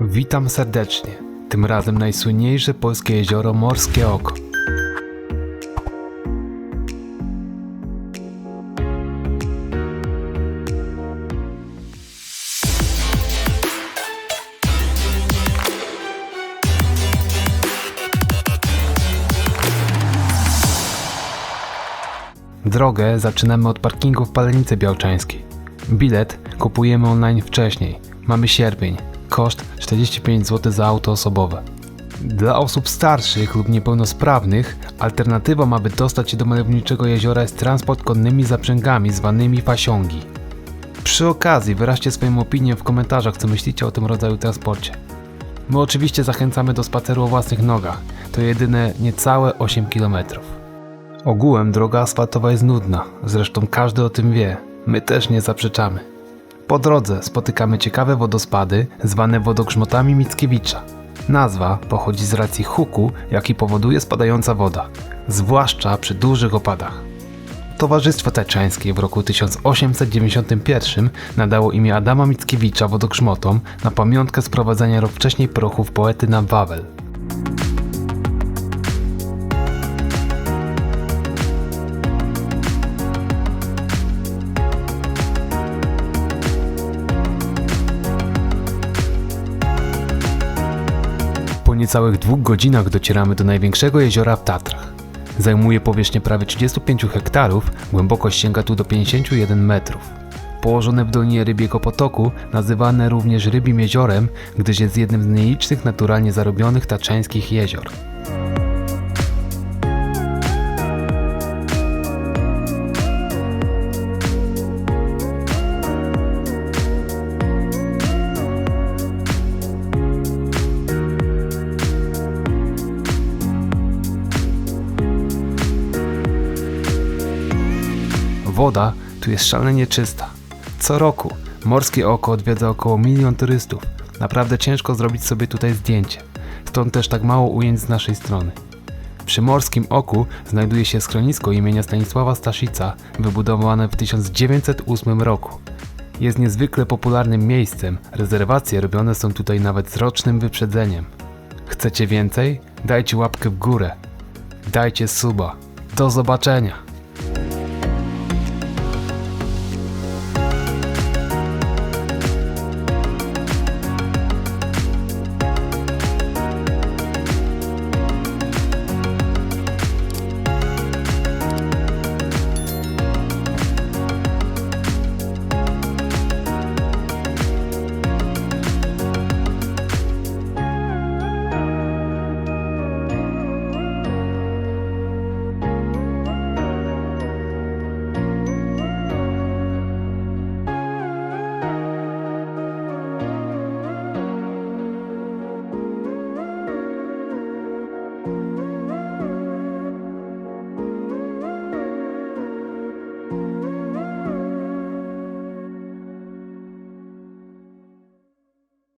Witam serdecznie. Tym razem najsłynniejsze polskie jezioro Morskie Oko. Drogę zaczynamy od parkingu w Palenicy Białczańskiej. Bilet kupujemy online wcześniej. Mamy sierpień. Koszt 45 zł za auto osobowe. Dla osób starszych lub niepełnosprawnych alternatywą, aby dostać się do malowniczego jeziora jest transport konnymi zaprzęgami zwanymi pasiągi. Przy okazji wyraźcie swoją opinię w komentarzach, co myślicie o tym rodzaju transporcie. My oczywiście zachęcamy do spaceru o własnych nogach. To jedyne niecałe 8 km. Ogółem droga asfaltowa jest nudna, zresztą każdy o tym wie. My też nie zaprzeczamy. Po drodze spotykamy ciekawe wodospady zwane wodogrzmotami Mickiewicza. Nazwa pochodzi z racji huku, jaki powoduje spadająca woda, zwłaszcza przy dużych opadach. Towarzystwo Taczańskie w roku 1891 nadało imię Adama Mickiewicza wodogrzmotom na pamiątkę sprowadzenia rok wcześniej prochów poety na Wawel. Po niecałych dwóch godzinach docieramy do największego jeziora w Tatrach. Zajmuje powierzchnię prawie 35 hektarów, głębokość sięga tu do 51 metrów. Położone w dolinie Rybiego Potoku, nazywane również Rybim Jeziorem, gdyż jest jednym z nielicznych naturalnie zarobionych taczańskich jezior. Woda tu jest szalenie czysta. Co roku Morskie Oko odwiedza około milion turystów. Naprawdę ciężko zrobić sobie tutaj zdjęcie. Stąd też tak mało ujęć z naszej strony. Przy Morskim Oku znajduje się schronisko imienia Stanisława Staszica, wybudowane w 1908 roku. Jest niezwykle popularnym miejscem, rezerwacje robione są tutaj nawet z rocznym wyprzedzeniem. Chcecie więcej? Dajcie łapkę w górę. Dajcie suba. Do zobaczenia!